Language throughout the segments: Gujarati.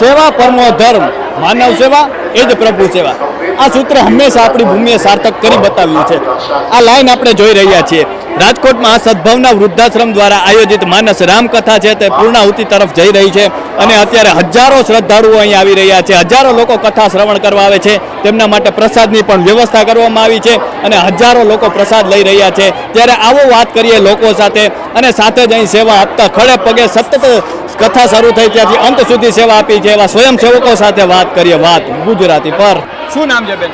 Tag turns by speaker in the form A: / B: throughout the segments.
A: સેવા પરમો ધર્મ, માનવ સેવા એ જ પ્રભુ સેવા. આ સૂત્ર હંમેશા આપણી ભૂમિએ સાર્થક કરી બતાવ્યું છે. આ લાઈન આપણે જોઈ રહ્યા છીએ. રાજકોટમાં આ સદભાવના વૃદ્ધાશ્રમ દ્વારા આયોજિત માનસ રામકથા છે તે પૂર્ણાહુતિ તરફ જઈ રહી છે અને અત્યારે હજારો શ્રદ્ધાળુઓ અહીં આવી રહ્યા છે. હજારો લોકો કથા શ્રવણ કરવા આવે છે. તેમના માટે પ્રસાદની પણ વ્યવસ્થા કરવામાં આવી છે અને હજારો લોકો પ્રસાદ લઈ રહ્યા છે. ત્યારે આવો વાત કરીએ લોકો સાથે અને સાથે જ અહીં સેવા આપતા ખડે પગે સતત કથા શરૂ થઈ ત્યાંથી અંત સુધી સેવા આપી છે એવા સ્વયંસેવકો સાથે વાત કરીએ વાત ગુજરાતી પર. શું નામ છે બેન?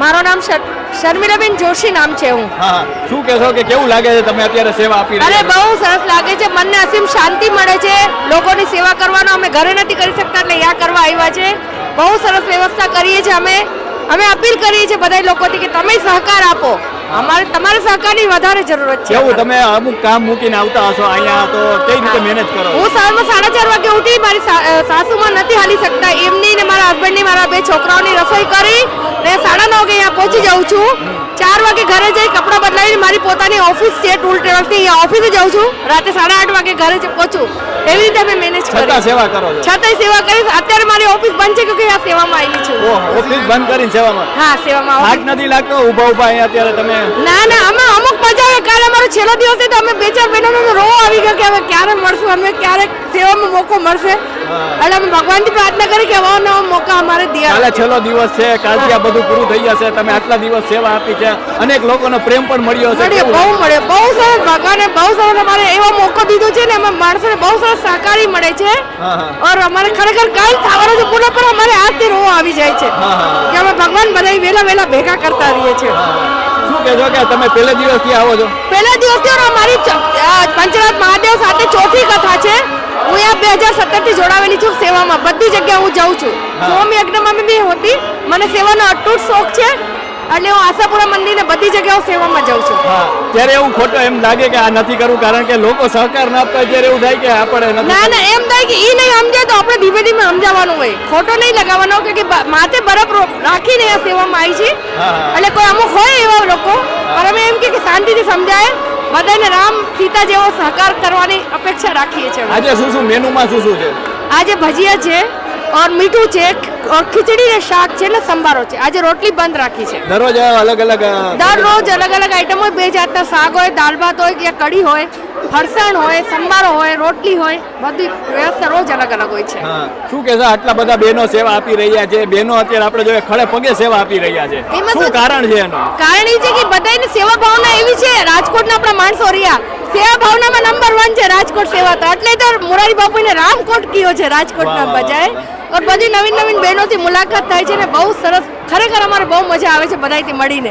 B: મારું નામ શર- શર્મિલાબેન જોશી નામ છે હું.
A: હા શું કહેશો કે કેવું લાગે છે તમે અત્યારે સેવા આપી
B: અરે બહુ સરસ લાગે છે. મનને અસીમ શાંતિ મળે છે. લોકોની સેવા કરવાનો અમે ઘરે નથી કરી શકતા એટલે યા કરવા આવ્યા છે. બહુ સરસ વ્યવસ્થા કરીએ છીએ અમે. અમે અપીલ કરીએ છીએ બધા લોકોથી કે તમે સહકાર આપો. અમારે તમારી સહકારની વધારે જરૂરત છે.
A: એવું તમે અમુક કામ મૂકીને આવતા હશો અહીંયા તો કઈ રીતે મહેનત કરો?
B: હું સવારમાં સાડા ચાર વાગે ઉઠી મારી સાસુમાં નથી હાલી શકતા. એમની ને મારા હસબન્ડની મારા બે છોકરાઓની રસોઈ કરી ને સાડા નવ વાગે અહીંયા પહોંચી જાઉં છું. ચાર વાગે ઘરે જઈ કપડાં બદલાવીને મારી પોતાની ઓફિસ છે ટૂલ ટ્રેવલ્સની અહીંયા ઓફિસે જાઉં છું. રાતે સાડા આઠ વાગે ઘરે જ પહોંચું. એવી રીતે અમે મેનેજ
A: કરતા
B: કરી
A: સેવા કરો છો.
B: છતાંય સેવા કરી અત્યારે મારી ઓફિસ બંધ છે કે આ સેવામાં આવી છું?
A: ઓફિસ બંધ કરીને સેવામાં?
B: હા સેવામાં હાથ
A: નથી લાગતો ઊભા ઊભા અહીંયા અત્યારે તમે
B: ના ના અમે અમુક મજા આવે છેલ્લો દિવસે તો અમે બે ચાર બહેનોનો રો આવી ગયો કે હવે ક્યારે મળશું? અમે ક્યારે સેવામાં મોકો મળશે. એટલે અમે ભગવાનથી પ્રાર્થના કરી કે આવો નવો મોકો અમારે દિયા
A: કાલે છેલ્લો દિવસ છે. કાલથી આ બધું પૂરું થઈ જશે. તમે આટલા દિવસ સેવા આપી છે. અનેક લોકોનો પ્રેમ પણ મળ્યો છે
B: બહુ મળ્યો. બહુ સરસ ભગવાને બહુ સરસ અમારે એવો મોકો દીધો છે ને એમાં માણસોને બહુ સરસ સહકારી મળે છે. ઓર અમારે ખરેખર કાલ થવાનો છે પૂરો પર અમારે આજથી રો આવી જાય છે. કે અમે ભગવાન બધા વેલા વેલા ભેગા કરતા રહીએ છીએ.
A: કહેશો કે તમે પહેલે દિવસથી આવો છો?
B: પહેલા દિવસથી અમારી પંચનાથ મહાદેવ સાથે ચોથી કથા છે. હું અહીંયા બે હજાર સત્તરથી જોડાવેલી છું સેવામાં. બધી જગ્યાએ હું જાઉં છું. સોમ યજ્ઞમાં બી હોતી મને સેવાનો અટૂટ શોખ છે. એટલે હું આશાપુરા મંદિરને બધી જગ્યાએ સેવામાં જાઉં છું.
A: ત્યારે એવું ખોટું એમ લાગે કે આ નથી કરવું કારણ કે લોકો સહકાર ના આપતા ત્યારે એવું થાય કે આપણે
B: ના ના એમ થાય કે એ નહીં સમજે તો આપણે ધીમે ધીમે સમજાવવાનું હોય. ખોટો નહીં લગાવવાનો કે કે માથે બરફ રાખીને આ સેવામાં આવી છે. એટલે કોઈ અમુક હોય એવા લોકો પણ અમે એમ કે શાંતિથી સમજાય. બધાને રામ સીતા જેવો સહકાર કરવાની અપેક્ષા રાખીએ છીએ
A: આજે શું શું મેનુમાં શું શું છે?
B: આજે ભજીયા છે ઓર મીઠું છે ખીચડી ને શાક છે ને સંભારો છે. આજે રોટલી બંધ રાખી છે.
A: દરરોજ અલગ અલગ
B: દરરોજ અલગ અલગ આઈટમ હોય બે જાતના શાક હોય દાળ ભાત હોય કે કઢી હોય ફરસાણ હોય સંભારો હોય રોટલી હોય બધી વ્યવસ્થા રોજ અલગ અલગ હોય છે.
A: શું કે આટલા બધા બહેનો સેવા આપી રહ્યા છે. બહેનો અત્યારે આપણે જોઈએ ખડે પગે સેવા આપી રહ્યા છે.
B: એમાં
A: શું કારણ છે એનું?
B: કારણ એ છે કે બધાની સેવા ભાવના એવી છે. રાજકોટના આપણા માણસો રહ્યા. સેવા ભાવનામાં નંબર વન છે રાજકોટ સેવા તો. એટલે તો મોરારી બાપુને રામકોટ કયો છે રાજકોટના બજાય. ઓર બધી નવીન નવીન બહેનોથી મુલાકાત થાય છે ને બહુ સરસ ખરેખર અમારે બહુ મજા આવે છે બધાથી મળીને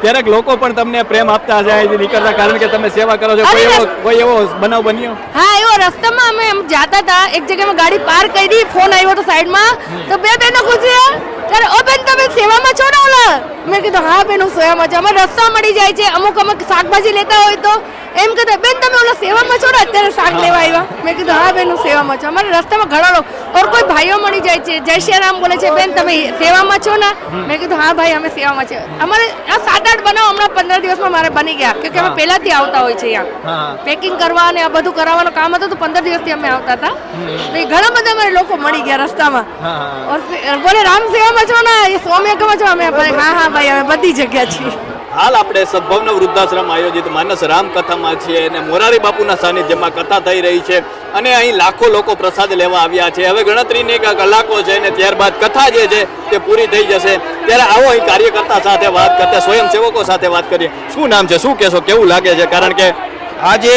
A: ક્યારેક લોકો પણ તમને પ્રેમ આપતા જાય નીકળતા કારણ કે તમે સેવા કરો છો કોઈ એવો કોઈ એવો બનાવ બન્યો
B: હા એવો રસ્તામાં અમે એમ જાતા હતા એક જગ્યામાં ગાડી પાર કરી ફોન આવ્યો તો સાઈડમાં તો બે બહેનો ગુજર્યા ત્યારે ઓ બેન તમે સેવામાં છો ને ઓલા મેં કીધું હા બેન હું સેવામાં છું અમે રસ્તા મળી જાય છે અમુક અમુક શાકભાજી લેતા હોય તો એમ કહેતા બેન તમે ઓલા સેવામાં છો ને? અત્યારે શાક લેવા આવ્યા. મેં કીધું હા બેન હું સેવામાં છું. અમારે રસ્તામાં ઘણા લોકો ઓર કોઈ ભાઈઓ મળી જાય છે જય શ્રી રામ બોલે છે બેન તમે સેવામાં છો ને? મેં કીધું હા ભાઈ અમે સેવામાં છે અમારે આ સાત આઠ બનાવ હમણાં પંદર દિવસમાં મારે બની ગયા કેમકે અમે. પહેલાથી આવતા હોય છે અહીંયા. પેકિંગ કરવા અને આ બધું કરાવવાનું કામ હતું તો પંદર દિવસથી અમે આવતા હતા. તો એ ઘણા બધા અમારે લોકો મળી ગયા રસ્તામાં. બોલે રામ સેવામાં છો ને? એ સ્વામિયાગમાં છો? અમે હા હા ભાઈ અમે બધી જગ્યા છીએ.
A: હાલ આપણે સદભવન વૃદ્ધાશ્રમ આયોજિત માનસ રામકથામાં છીએ અને મોરારી બાપુના સાનિધ્યમાં કથા થઈ રહી છે અને અહીં લાખો લોકો પ્રસાદ લેવા આવ્યા છે. હવે ગણતરીની કલાકો છે અને ત્યારબાદ કથા જે છે તે પૂરી થઈ જશે. ત્યારે આવો અહીં કાર્યકર્તા સાથે વાત કરતા સ્વયંસેવકો સાથે વાત કરીએ. શું નામ છે? શું કહેશો? કેવું લાગે છે? કારણ કે
C: આજે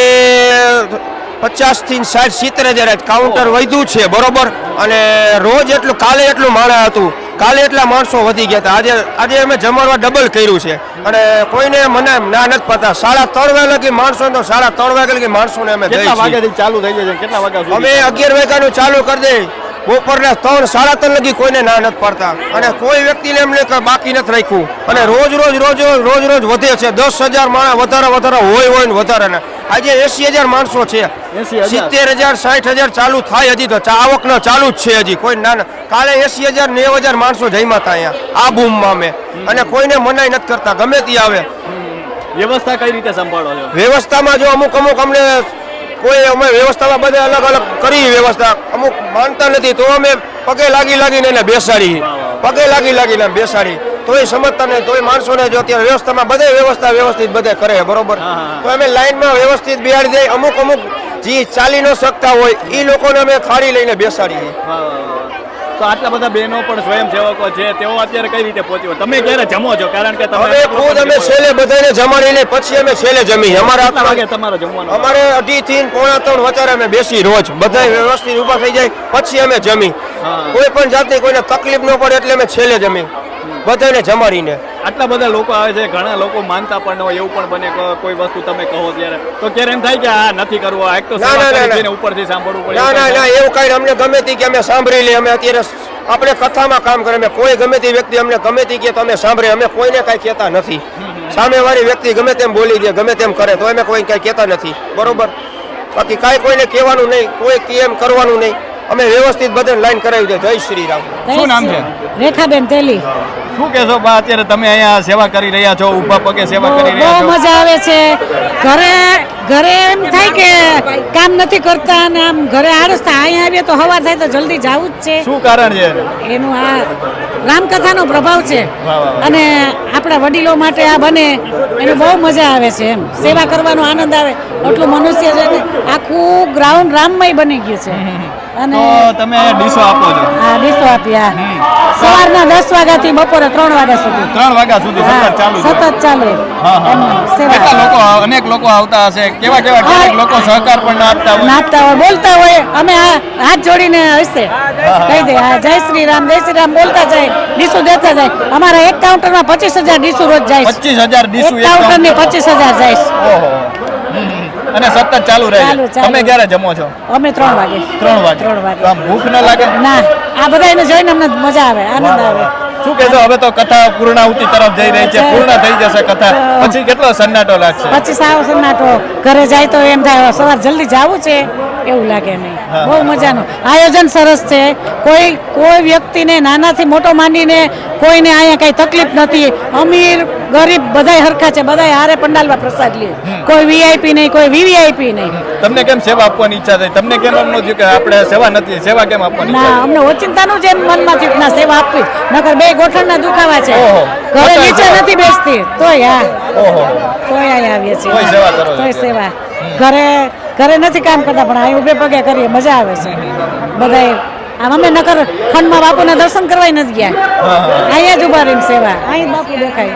C: પચાસથી સાઠ, સિત્તેર હજાર કાઉન્ટર વધ્યું છે, બરોબર? અને રોજ એટલું, કાલે એટલું માણા હતું. કાલે એટલા માણસો વધી ગયા હતા. આજે આજે અમે જમણવા ડબલ કર્યું છે. અને કોઈને મને ના નથી પતા સાડા ત્રણ વાગે લગી માણસો તો સાડા ત્રણ વાગે લગી માણસોને અમે
A: કેટલા. વાગ્યાથી ચાલુ થઈ જાય કેટલા વાગ્યા
C: અમે અગિયાર વાગ્યાનું ચાલુ કરી દઈ. બપોરના ત્રણ સાડા ત્રણ લગી કોઈને ના નથી પડતા. અને કોઈ વ્યક્તિને એમને બાકી નથી રાખ્યું. અને રોજ રોજ રોજ રોજ રોજ વધે છે. દસ હજાર માણસ વધારે વધારે હોય હોય ને વધારે ને. આજે એસી હજાર માણસો છે. સિત્તેર હજાર સાઠ હજાર ચાલુ થાય હજી તો. આવકનો ચાલુ જ છે હજી. કોઈ ના ના. કાલે એસી હજાર નેવ હજાર માણસો જમ્યા હતા અહીંયા. આ બૂમમાં અમે. અને કોઈને મનાઈ નથી કરતા. ગમે તે આવે.
A: વ્યવસ્થા કઈ રીતે સંભાળો છો?
C: વ્યવસ્થામાં જો અમુક અમુક અમને કોઈ અમે વ્યવસ્થામાં બધા અલગ અલગ કરી વ્યવસ્થા. અમુક માનતા નથી તો અમે પગે લાગી લાગીને એને બેસાડી. પગે લાગી લાગીને બેસાડી. તોય સમજતા નહીં તોય માણસોને જો અત્યારે વ્યવસ્થામાં બધે વ્યવસ્થા વ્યવસ્થિત બધે કરે બરોબર? તો અમે લાઈનમાં વ્યવસ્થિત બિહાડી દઈએ અમુક અમુક જે ચાલી ન શકતા હોય એ લોકોને અમે ખાડી લઈને બેસાડીએ.
A: તો આટલા બધા બહેનો પણ સ્વયંસેવકો છે તેઓ અત્યારે કઈ રીતે પહોંચ્યો તમે ક્યારે જમો છો કારણ કે તમે
C: ખુદ અમે છેલ્લે બધાને જમાડી લઈ પછી અમે છેલ્લે જમી. અમારે
A: કેટલા વાગે તમારે જમવાનું?
C: અમારે અઢી થી પોણા ત્રણ વચારે અમે બેસી રોજ. બધા વ્યવસ્થિત ઊભા થઈ જાય પછી અમે જમી. કોઈ પણ જાતની કોઈને તકલીફ ન પડે એટલે અમે છેલ્લે જમી. બધાને જમાડીને.
A: આટલા બધા લોકો આવે છે ઘણા લોકો માનતા પણ ન હોય એવું પણ બને કે કોઈ વસ્તુ તમે કહો ત્યારે. તો ક્યારે એમ થાય કે આ નથી કરવું એક તો ઉપરથી સાંભળવું પડે
C: ના
A: એવું
C: ના ના એવું કઈ અમને ગમે તે કે અમે સાંભળી લઈએ અમે અત્યારે આપણે કથામાં કામ કરે અમે કોઈ ગમે તે વ્યક્તિ અમને ગમે તે કે તમે સાંભળે અમે કોઈને કાંઈ કહેતા નથી. સામેવાળી વ્યક્તિ ગમે તેમ બોલી દે ગમે તેમ કરે તો અમે કોઈ કાંઈ કહેતા નથી. બરોબર? બાકી કાંઈ કોઈને કહેવાનું નહીં કોઈ કેમ કરવાનું નહીં. અમે વ્યવસ્થિત બધાને લાઈન કરાવી દે. જય શ્રી રામ.
A: શું નામ છે?
D: રેખાબેન તેલી
A: શું કહેશો બા અત્યારે તમે અહીંયા સેવા કરી રહ્યા છો ઊભા પગે સેવા
D: બહુ
A: કરી
D: બહુ
A: રહ્યા છો?
D: મજા આવે છે. ઘરે ઘરે એમ થાય કે કામ નથી કરતા અને આમ ઘરે આળસ થાય અહીંયા આવીએ તો હવા થાય તો જલ્દી જવું જ છે.
A: શું કારણ છે?
D: એનું આ રામકથાનો પ્રભાવ છે. અને આપણા વડીલો માટે આ બને એને બહુ મજા આવે છે એમ. સેવા કરવાનો આનંદ આવે. એટલું મનુષ્ય છે આખું ગ્રાઉન્ડ રામમય બની ગયું છે. અને
A: તમે ડીશો આપો છો?
D: આ ડીશો આપ્યા સવારના દસ વાગ્યાથી બપોરે ત્રણ વાગ્યા સુધી.
A: ત્રણ વાગ્યા સુધી સતત
D: હા,
A: ચાલુ
D: સતત ચાલે.
A: હા, હા. કેટલા લોકો અનેક લોકો આવતા હશે. કેવા કેવા લોકો સહકાર પણ ના આપતા હોય.
D: બોલતા હોય. અમે હાથ જોડીને હશે. કહી દે જય શ્રી રામ જય શ્રી રામ બોલતા જાય ડીસુ દેતા જાય. અમારા એક કાઉન્ટરમાં પચીસ હજાર ડીસુ રોજ જાય.
A: પચીસ હજાર ડીસુ
D: એક
A: એક કાઉન્ટરની
D: પચીસ હજાર જાય.
A: અને સતત ચાલુ રહે. તમે ક્યારે જમો છો?
D: અમે ત્રણ વાગે.
A: ત્રણ વાગે.
D: ત્રણ વાગે.
A: ભૂખ ન લાગે?
D: ના આ બધા એને જોઈને અમને મજા આવે આનંદ આવે.
A: શું કહેશો? હવે તો કથા પૂર્ણાહુતિ તરફ જઈ રહી છે. પૂર્ણ થઈ જશે કથા. પછી કેટલો સન્નાટો લાગશે?
D: પછી સાવ સન્નાટો. ઘરે જાય તો એમ થાય સવાર જલ્દી જવું છે. એવું લાગે નહીં. બહુ મજાનું. આયોજન સરસ છે. કોઈ કોઈ વ્યક્તિને નાનાથી મોટો માંડીને કોઈને અહીંયા કઈ તકલીફ નથી. અમીર ગરીબ બધાય હરખા છે. બધાય હારે પંડાલમાં પ્રસાદ લે. કોઈ વીઆઈપી નહીં કોઈ વીવીઆઈપી નહીં.
A: તમને કેમ સેવા આપવાની ઈચ્છા થઈ? તમને કેમ એમ થયું કે આપણે સેવા નથી સેવા કેમ આપવાની
D: ના અમને ઓચિંતાનું જેમ મનમાં થયું ના સેવા આપવી. નકર બે ગોઠણના દુખાવા છે. ઘરે નીચે નથી બેસતી. તોય હા.
A: ઓહો.
D: તોય આવીએ છીએ.
A: તોય સેવા કરો
D: તોય સેવા. ઘરે ઘરે નથી કામ કરતા પણ અહીં ઉભે પગે કરીએ મજા આવે છે. બધાએ આમ અમે નકર ખંડમાં બાપુના દર્શન કરવા નથી ગયા. અહીંયા જ ઊભા રહીને સેવા. અહીં બાપુ દેખાય.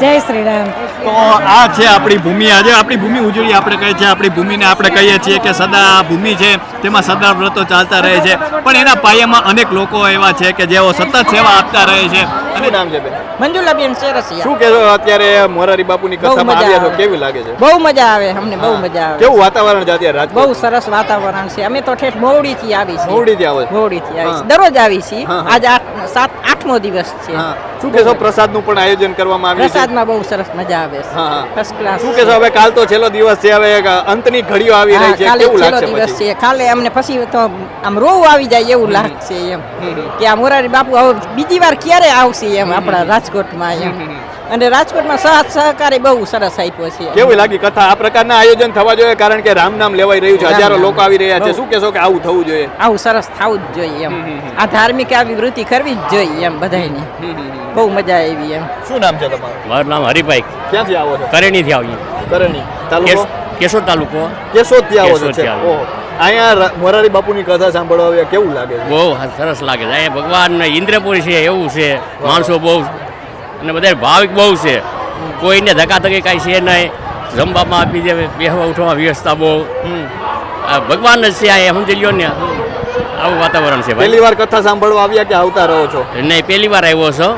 D: જય શ્રી રામ
A: તો આ છે આપણી ભૂમિ. આજે આપણી ભૂમિ ઉજળી આપણે કહીએ છીએ આપણી ભૂમિને આપણે કહીએ છીએ કે સદા ભૂમિ છે. તેમાં સદા વ્રતો ચાલતા રહે છે. પણ એના પાયામાં અનેક લોકો એવા છે કે જેઓ સતત સેવા આપતા રહે છે. અને નામ છે બેન?
E: મંજુલાબેન સેરસિયા
A: શું કહેશો? અત્યારે મોરારી બાપુની કથામાં આવ્યા છો કેવી લાગે છે?
E: બહુ મજા આવે અમને બહુ મજા આવે.
A: કેવું વાતાવરણ છે અત્યારે રાજકોટ
E: બહુ સરસ વાતાવરણ છે. અમે તો ઠેઠ મોવડી થી આવી છીએ.
A: મોવડીથી આવો છો?
E: મોવડી થી આવી દરરોજ આવી છીએ.
A: હા.
E: આજ આઠ સાત આઠમો દિવસ છે.
A: શું કહેશો? પ્રસાદનું પણ આયોજન કરવામાં આવ્યું છે?
E: પ્રસાદમાં બહુ સરસ મજા આવે છે.
A: હા.
E: ફર્સ્ટ ક્લાસ
A: શું કહેશો? હવે કાલ તો છેલ્લો દિવસ છે. હવે અંતની ઘડીઓ આવી રહી છે. કેવું લાગશે
E: દિવસ છે. કાલે અમને પછી તો આમ રોવું આવી જાય એવું લાગશે એમ. કે આ મોરારી બાપુ હવે બીજી વાર ક્યારે આવશે એમ આપણા રાજકોટમાં એમ. અને રાજકોટમાં સાથ સહકારે બહુ સરસ આપ્યો છે.
A: કેવી લાગી કથા? આ પ્રકારના આયોજન થવા જોઈએ કારણ કે રામ નામ લેવાઈ રહ્યું છે. હજારો લોકો આવી રહ્યા છે. શું કહેશો કે આવું થવું જોઈએ?
E: આવું સરસ થવું જ જોઈએ એમ. આ ધાર્મિક આવી વૃત્તિ કરવી જ જોઈએ એમ બધાને બહુ મજા આવી એમ.
A: શું નામ છે તમારું?
F: મારું નામ હરિભાઈ.
A: ક્યાંથી આવો છો?
F: કરેણીથી આવીએ.
A: કરણી તાલુકો?
F: કેશો કેશોદ તાલુકો.
A: કેશોદથી આવો છો. અહીંયા મોરારી બાપુની કથા સાંભળવા આવ્યા. કેવું લાગે છે?
F: બહુ સરસ લાગે છે. અહીંયા ભગવાન ઇન્દ્રપુરી છે એવું છે. માણસો બહુ અને બધા ભાવિક બહુ છે. કોઈને ધકાધકી કાંઈ છે નહીં. જમવામાં આપી દે બેહવા ઉઠવામાં વ્યવસ્થા બહુ. ભગવાન જ છે આ સમજી લ્યો ને. આવું વાતાવરણ છે
A: પહેલી વાર કથા સાંભળવા આવ્યા કે આવતા રહો છો?
F: નહીં પહેલી વાર આવ્યો છો.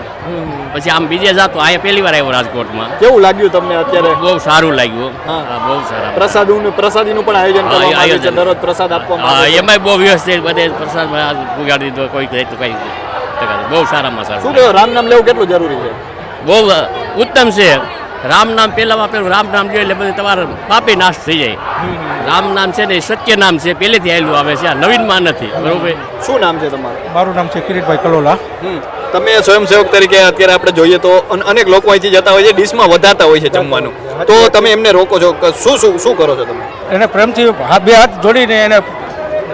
F: પછી આમ બીજે જાતો આ પહેલી વાર આવ્યો રાજકોટમાં.
A: કેવું લાગ્યું તમને અત્યારે?
F: બહુ સારું લાગ્યું.
A: હા.
F: બહુ સારા.
A: પ્રસાદનું પ્રસાદીનું પણ આયોજન કરવામાં આવ્યું છે. દરરોજ પ્રસાદ આપવામાં
F: હા
A: આવે છે.
F: એમાંય બહુ વ્યવસ્થિત બધે પ્રસાદ ઉગાડી દીધો કોઈ કહે તો કઈ બહુ સારામાં
A: શું
F: સારું
A: કહો રામ નામ લેવું કેટલું જરૂરી છે?
F: બહુ ઉત્તમ છે. રામ નામ પહેલામાં પેલું રામ નામ જોઈએ એટલે બધું તમારે પાપી નાશ થઈ જાય. રામ નામ છે ને એ સત્ય નામ છે પહેલેથી આવેલું આવે છે આ નવીનમાં નથી. બરોબર?
A: શું નામ છે તમારું?
G: મારું નામ છે કિરીટભાઈ કલોલા.
A: હમ. તમે સ્વયંસેવક તરીકે અત્યારે આપણે જોઈએ તો અન- અનેક લોકો અહીંથી જતા હોય છે ડીશમાં વધારતા હોય છે જમવાનું. તો તમે એમને રોકો છો કે શું શું શું કરો છો તમે?
G: એને પ્રેમથી હાથ બે હાથ જોડીને એને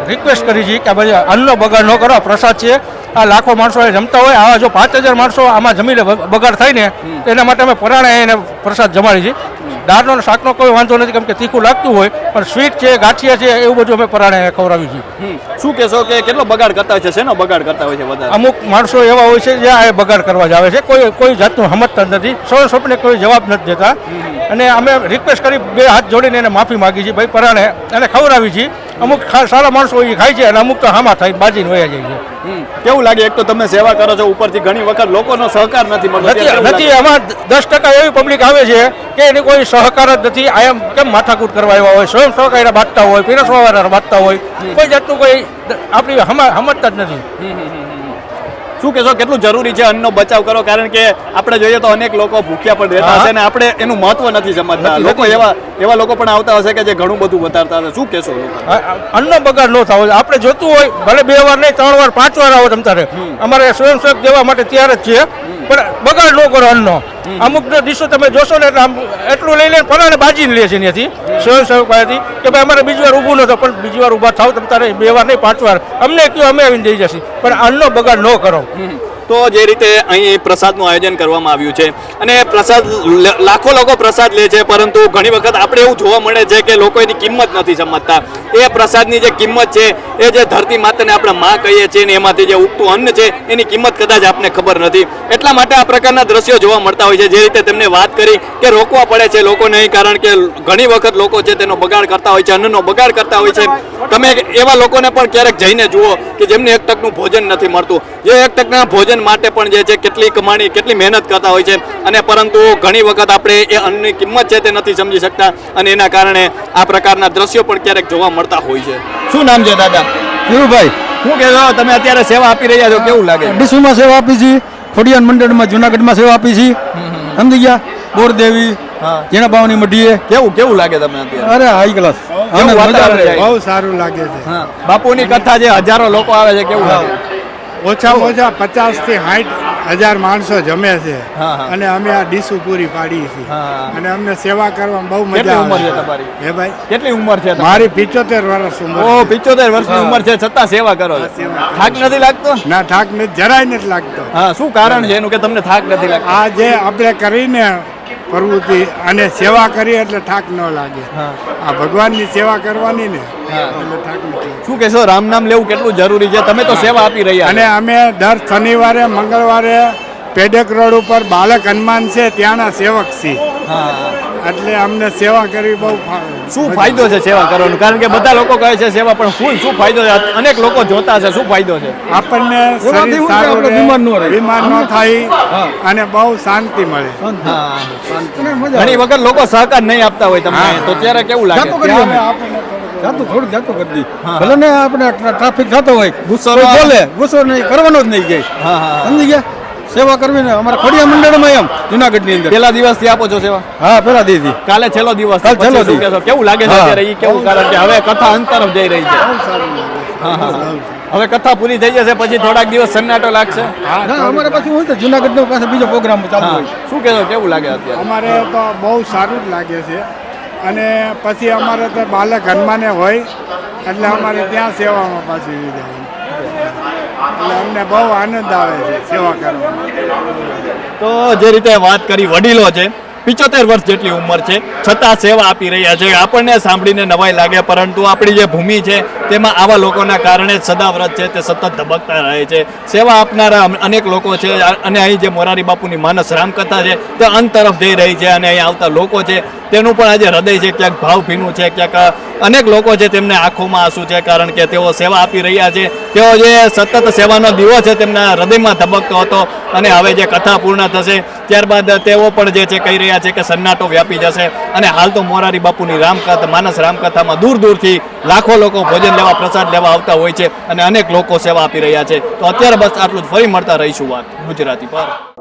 G: રિક્વેસ્ટ કરી છે કે ભાઈ અન્નનો બગાડ ન કરો પ્રસાદ છે. આ લાખો માણસો જમતા હોય આવા જો પાંચ હજાર માણસો આમાં જમીને બગાડ થાય ને એના માટે અમે પરાણે એને પ્રસાદ જમાડી છે. દાળનો અને શાકનો કોઈ વાંધો નથી કેમ કે તીખું લાગતું હોય પણ સ્વીટ છે ગાંઠિયા છે એવું બધું અમે પરાણે ખવડાવી છીએ.
A: શું કહેશો કે કેટલો બગાડ કરતા હોય છે? શેનો બગાડ કરતા હોય છે વધારે?
G: અમુક માણસો એવા હોય છે જે આ બગાડ કરવા જ આવે છે. કોઈ કોઈ જાતનું સમજતા નથી. સૌ સૌને કોઈ જવાબ નથી દેતા. અને અમે રિક્વેસ્ટ કરી બે હાથ જોડીને એને માફી માગી છે ભાઈ પરાણે એને ખવડાવી છીએ. અમુક સારા માણસો એ ખાય છે અને અમુક તો હામાં થાય બાજીને વયા જાય છે.
A: કેવું લાગે? એક તો તમે સેવા કરો છો ઉપરથી ઘણી વખત લોકોનો સહકાર નથી મળતો.
G: નથી? એમાં દસ ટકા એવી પબ્લિક આવે છે કે એની કોઈ સહકાર જ નથી. આ એમ કેમ માથાકૂટ કરવા આવ્યા હોય? સ્વયં સહકારી બાંધતા હોય પીરસવાવાળા બાંધતા હોય? કોઈ જાતનું કોઈ આપણી હમા- સમજતા જ નથી.
A: શું કહેશો કેટલું જરૂરી છે અન્નનો બચાવ કરો કારણ કે આપણે જોઈએ તો અનેક લોકો ભૂખ્યા પણ રહેતા હશે અને આપણે એનું મહત્વ નથી સમજતા. લોકો એવા એવા લોકો પણ આવતા હશે કે જે ઘણું બધું બતાવતા હશે. શું કહેશો
G: અન્નનો બગાડ ન થવો. આપણે જોતું હોય ભલે બે વાર નહીં ત્રણ વાર પાંચ વાર આવો તમ તારે અમારે સ્વયંસેવક દેવા માટે તૈયાર જ છીએ. બગાડ ન કરો અન્નનો. અમુક ડીશો તમે જોશો ને એટલે આમ એટલું લઈ લઈને ફરાને બાજીને લે છે ત્યાંથી સ્વયંસેવક પાસેથી કે ભાઈ અમારે બીજી વાર ઊભું નતો પણ બીજી વાર ઊભા થાવ તમે તારે બે વાર નહીં પાંચ વાર. અમને કયો અમે આવીને જઈ જશે. પણ અન્નનો બગાડ ન કરો.
A: તો જે રીતે અહીં પ્રસાદનું આયોજન કરવામાં આવ્યું છે. અને પ્રસાદ લાખો લોકો પ્રસાદ લે છે, પરંતુ ઘણી વખત આપણે એવું જોવા મળે છે કે લોકો એની કિંમત નથી સમજતા. એ પ્રસાદની જે કિંમત છે, એ જે ધરતી માતાને આપણે માં કહીએ છીએ ને એમાંથી જે ઉગતું અન્ન છે, એની કિંમત કદાચ આપને ખબર નથી. એટલા માટે આ પ્રકારના દ્રશ્યો જોવા મળતા હોય છે. જે રીતે તેમને વાત કરી કે રોકવા પડે છે લોકોને અહીં, કારણ કે ઘણી વખત લોકો છે તેનો બગાડ કરતા હોય છે, અન્નનો બગાડ કરતા હોય છે. તમે એવા લોકોને પણ ક્યારેક જઈને જુઓ કે જેમને એક ટકનું ભોજન નથી મળતું. જે એક ટકના ભોજન માટે પણ જે છે કેટલી કમાણી કેટલી મહેનત કરતા હોય છે. અને પરંતુ ઘણી વખત આપણે એ અન્નની કિંમત છે તે નથી સમજી શકતા અને એના કારણે આ પ્રકારના દ્રશ્યો પણ ક્યારેક જોવા મળતા હોય છે. શું નામ છે દાદા?
H: ધીરુભાઈ.
A: શું કહેશો તમે અત્યારે સેવા આપી રહ્યા છો કેવું લાગે?
H: ડીસુમાં સેવા આપી છે. ખોડિયાર મંડળમાં જુનાગઢમાં સેવા આપી છે. સમજી ગયા? બોરદેવી
A: હા.
H: જેના બાવની મઢીએ.
A: કેવું કેવું લાગે તમને અત્યારે?
H: અરે હાઈ ક્લાસ?
I: બહુ સારું લાગે છે.
A: હા. બાપુની કથા જે હજારો લોકો આવે છે કેવું લાગે?
I: ઓછામાં ઓછા પચાસથી સાઠ હજાર માણસો જમે છે. અને અમે આ ડીશું પૂરી પાડી છે અને અમને સેવા કરવામાં બહુ મજા
A: ઉંમર છે તમારી?
I: હે ભાઈ?
A: કેટલી ઉંમર છે
I: મારી પિચોતેર વર્ષ ઉંમર
A: ઓ પિચોતેર વર્ષની ઉંમર છે છતાં સેવા કરો થાક નથી લાગતો?
I: ના થાક ને જરાય નથી લાગતો.
A: હા શું કારણ છે એનું કે તમને થાક નથી લાગતો?
I: આ જે આપણે કરીને પ્રવૃત્તિ અને સેવા કરી એટલે થાક ન લાગે. આ ભગવાનની સેવા કરવાની ને એટલે થાક નથી
A: શું કહેશો? રામ નામ લેવું કેટલું જરૂરી છે? તમે તો સેવા આપી રહ્યા
I: અને અમે દર શનિવારે મંગળવારે પેડક રોડ ઉપર બાલક હનુમાન છે ત્યાંના સેવક છીએ. એટલે અમને સેવા કરવી બહુ
A: શું ફાયદો છે સેવા કરવાનો? કારણ કે બધા લોકો કહે છે સેવા પણ શું શું ફાયદો છે? અનેક લોકો જોતા છે શું ફાયદો છે?
I: આપણને
H: બીમાર ન
I: બીમાર ન થાય અને બહુ શાંતિ મળે.
A: ઘણી વખત લોકો સહકાર નહીં આપતા હોય તમને. તો ત્યારે કેવું લાગે?
H: જાતો થોડું જાતું કરી દી. ભલે ને આપણે ટ્રાફિક થતો હોય
A: ગુસ્સો.
H: બોલે ગુસ્સો નહીં કરવાનો જ નહીં
A: હા.
H: સમજી ગયા? સેવા કરવી ને અમારા ખોડિયા મંડળમાં એમ જુનાગઢની અંદર.
A: પેલા દિવસથી આપો છો સેવા?
H: હા પેલા દીધી
A: કાલે છેલ્લો દિવસ છે.
H: છેલ્લો દિવસ.
A: કેવું લાગે છે
H: હા.
A: અત્યારે ઈ? કેવું કારણ કે હવે કથા અંત તરફ જઈ રહી છે. હા, હા, હા. હવે કથા પૂરી થઈ જશે પછી થોડાક દિવસ સન્નાટો લાગશે?
H: ના અમારે પછી હોય તો જુનાગઢ નો પાસે બીજો પ્રોગ્રામ ચાલુ હોય.
A: શું કહેશો કેવું લાગે અત્યારે?
I: અમારે તો બહુ સારું જ લાગે છે. અને પછી અમારે તો બાલક હનુમાને હોય એટલે અમારે ત્યાં સેવામાં પાછી જવાનું એટલે અમને બહુ આનંદ આવે છે સેવા કરવામાં
A: તો જે રીતે વાત કરી વડીલો છે પિચોતેર વર્ષ જેટલી ઉંમર છે. છતાં સેવા આપી રહ્યા છે. આપણને સાંભળીને નવાઈ લાગે, પરંતુ આપણી જે ભૂમિ છે, તેમાં આવા લોકોના કારણે સદાવ્રત છે, તે સતત ધબકતા રહે છે. સેવા આપનારા અનેક લોકો છે અને અહીં જે મોરારી બાપુની માનસ રામકથા છે, તે અંત તરફ જઈ રહી છે અને અહીં આવતા લોકો છે, તેનું પણ આજે હૃદય છે, ક્યાંક ભાવ ભીનું છે, ક્યાંક અનેક લોકો છે તેમને આંખોમાં આંસુ છે, કારણ કે તેઓ સેવા આપી રહ્યા છે. તેઓ જે સતત સેવાનો દીવો છે, તેમના હૃદયમાં ધબકતો હતો અને હવે જે કથા પૂર્ણ થશે, ત્યારબાદ તેઓ પણ જે છે, કહી રહ્યા છે કે સન્નાટો વ્યાપી જશે. અને હાલ તો મોરારી બાપુની રામકથા, માનસ રામકથામાં દૂર દૂરથી લાખો લોકો ભોજન લેવા, પ્રસાદ લેવા આવતા હોય છે અને અનેક લોકો સેવા આપી રહ્યા છે. તો અત્યારે બસ આટલું જ. ફરી મળતા રહીશું વાત ગુજરાતી પર.